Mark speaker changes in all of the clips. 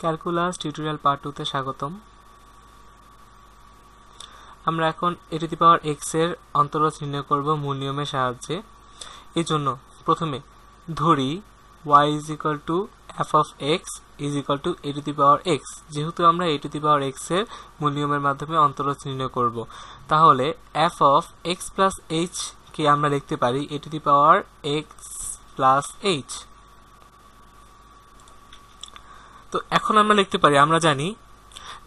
Speaker 1: Calculus tutorial part টুতে স্বাগতম। আমরা এখন এ টু দি পাওয়ার এক্সের অন্তরজ নির্ণয় করব মূল নিয়মের সাহায্যে। এই জন্য প্রথমে ধরি y is equal to f of x is equal to a to the power x যেহেতু আমরা এ টু দি পাওয়ার এক্সের মূল নিয়মের মাধ্যমে অন্তরজ নির্ণয় করব, তাহলে f of x plus h কে আমরা লিখতে পারি a to the power x plus h তো এখন আমরা লিখতে পারি, আমরা জানি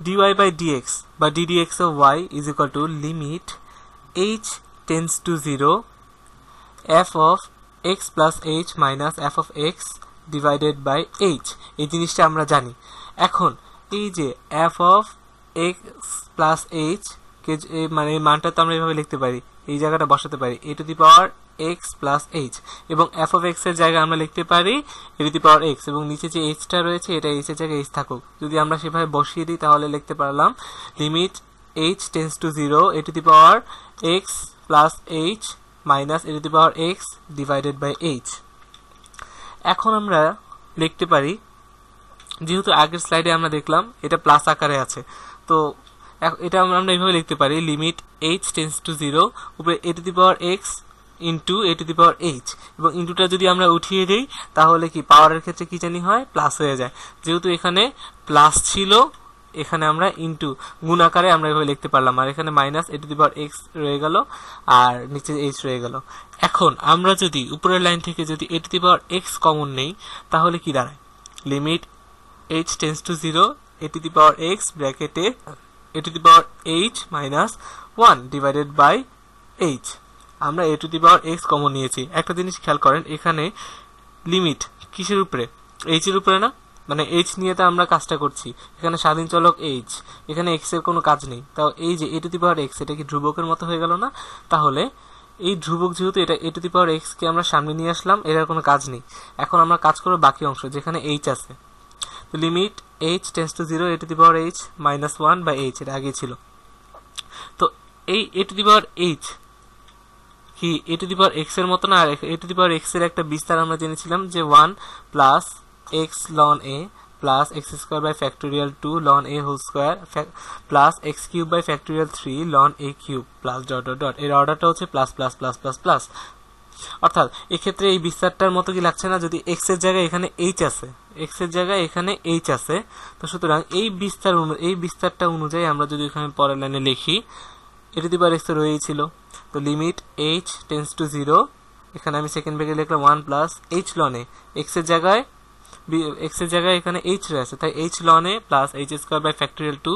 Speaker 1: dy বাই dx বা ddx of y is equal to limit h tends to 0 f of x plus h minus f of x divided by h. এই জিনিসটা আমরা জানি। এখন এই যে f of x plus h কে এ মানে মানটা তো আমরা এইভাবে লিখতে পারি, এই জায়গাটা বসাতে পারি। a to the power x plus h এবং of x এর জায়গায় আমরা লিখতে পারি দি পাওয়ার x এবং নিচে যে h টা রয়েছে, এটা h এর জায়গায় h থাকুক। যদি আমরা সেভাবে বসিয়ে দিই, তাহলে লিখতে পারলাম limit h tends to zero a to the power x plus h minus a to the power x divided by h এখন আমরা লিখতে পারি, যেহেতু আগের স্লাইডে আমরা দেখলাম, এটা প্লাস আকারে আছে। তো এটা আমরা এইভাবে লিখতে পারি limit h tends to zero উপরে a to the power x into a to the power h এবং ইন্টুটা যদি আমরা উঠিয়ে দিই, তাহলে কি পাওয়ারের ক্ষেত্রে কি জানি হয়? প্লাস হয়ে যায়। যেহেতু এখানে প্লাস ছিল, এখানে আমরা ইন্টু গুণ আকারে আমরা এভাবে লিখতে পারলাম। আর এখানে minus a to the power x রয়ে গেল, আর নিচে এইচ রয়ে গেল। এখন আমরা যদি উপরের লাইন থেকে যদি a to the power x common নেই, তাহলে কি দাঁড়ায়? Limit h tends to 0 a to the power x ব্র্যাকেটে a to the power h minus 1 divided by h আমরা এ to the power x common নিয়েছি। একটা জিনিস খেয়াল করেন, এখানে লিমিট কিসের উপরে? এর উপরে না? মানে এইচ নিয়ে তো আমরা কাজটা করছি। এখানে স্বাধীন চলক এইচ এখানে x এর কোনো কাজ নেই। তাও এই যে a to the power x, এটা কি ধ্রুবকের মতো হয়ে গেল না? তাহলে এই ধ্রুবক যেহেতু এটা এ to the power x কে আমরা সামনে নিয়ে আসলাম এটার কোনো কাজ নেই। এখন আমরা কাজ করব বাকি অংশ, যেখানে এইচ আছে। তো limit h tends to zero a to the power h minus one by h এটা আগে ছিল। তো এই এ টু দি পাওয়ার এইচ কি এ টু দি পাওয়ার এক্সের মতো না এ টু দি পাওয়ার এক্সের একটা বিস্তার আমরা জেনেছিলাম যে one plus x ln a plus x square by factorial two ln a whole square plus x cube by factorial three ln a cube plus dot dot dot. এর অর্ডারটা হচ্ছে plus plus plus plus plus. অর্থাৎ এক্ষেত্রে এই বিস্তারটার মতো কি লাগছে না? যদি এক্সের জায়গায় এখানে এইচ আছে, এক্সের জায়গায় এখানে এইচ আছে, তো সুতরাং এই বিস্তার এই বিস্তারটা অনুযায়ী আমরা যদি এখানে পরের লাইনে লিখি এটি দিবার এক্স রয়েই ছিল। তো limit h tends to zero এখানে আমি সেকেন্ড ব্রেকে লিখলাম ওয়ান প্লাস এইচ লনে এক্সের জায়গায় এক্সের জায়গায় এখানে এইচ রয়েছে। তাই h লনে plus h square by factorial two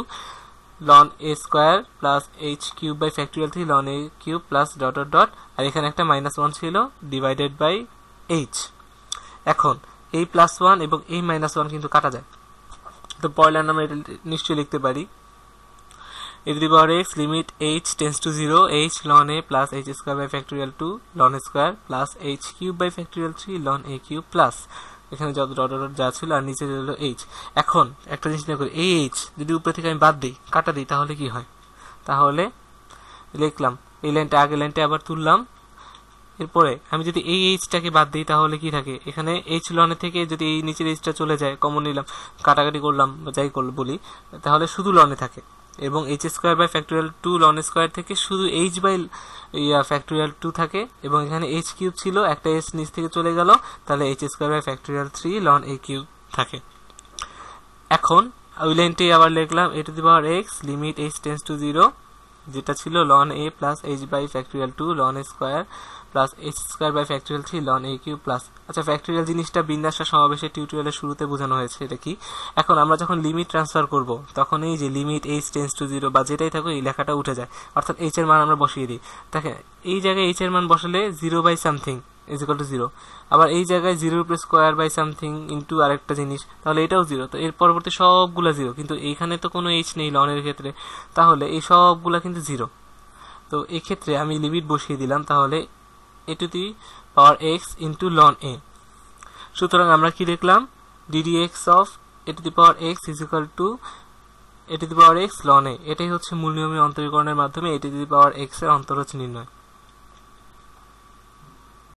Speaker 1: ln a square plus h cube by factorial three ln a cube plus dot dot dot আর এখানে একটা মাইনাস ওয়ান ছিল ডিভাইডেড বাই এইচ এখন, এই প্লাস ওয়ান এবং এই minus one কিন্তু কাটা যায়। তো পয়লার নামে এটা নিশ্চয়ই লিখতে পারি। E to the power x limit h tends to 0 h ln a plus h square by factorial 2 ln a square plus h cube by factorial 3 ln a cube plus এখানে যত ডট ডট যা ছিল আর নিচে হলো H এখন একটা জিনিস চিন্তা করি এই এইচ যদি উপরে থেকে আমি বাদ দিই, কাটা দিই, তাহলে কি হয়? তাহলে লিখলাম, এই লাইনটা আগের লাইনটা আবার তুললাম। এরপরে আমি যদি এই এইচটাকে বাদ দিই, তাহলে কি থাকে? এখানে এইচ লনের থেকে যদি এই নিচের এইচটা চলে যায় কমন নিলাম, কাটাকাটি করলাম, যাই বলি, তাহলে শুধু লনে থাকে। এবং h square by factorial two ln square থেকে শুধু এইচ বাই ইয়া ফ্যাক্টোরিয়াল টু থাকে এবং এখানে এইচ কিউব ছিল, একটা এইচ নিচ থেকে চলে গেল, তাহলে h square by factorial three ln a cube থাকে। এখন, ওই লাইনটি আবার লিখলাম a to the power x limit h tends to zero যেটা ছিল ln a plus h by factorial two ln square plus h square by factorial three ln a cube plus আচ্ছা factorial জিনিসটা বিন্যাসটা সমাবেশের টিউটোরিয়ালের শুরুতে বোঝানো হয়েছে, এটা কি? এখন আমরা যখন লিমিট ট্রান্সফার করব তখন এই যে limit h tends to zero বা যেটাই থাকো এই লেখাটা উঠে যায়। অর্থাৎ এইচ এর মান আমরা বসিয়ে দিই। দেখেন, এই জায়গায় এইচ এর মান বসালে zero by something is equal to zero আবার এই জায়গায় জিরোর উপরে স্কোয়ার বাই সামথিং ইন্টু আরেকটা জিনিস, তাহলে এটাও জিরো তো এর পরবর্তী সবগুলা জিরো কিন্তু এইখানে তো কোনো এইচ নেই লনের ক্ষেত্রে। তাহলে এই সবগুলা কিন্তু জিরো তো এক্ষেত্রে আমি লিমিট বসিয়ে দিলাম, তাহলে a to the power x into ln a সুতরাং আমরা কি দেখলাম? D d x of a to the power x is equal to a to the power x ln a এটাই হচ্ছে মূল নিয়মের অন্তরীকরণের মাধ্যমে এ টু দি পাওয়ার এক্সের অন্তরজ নির্ণয়।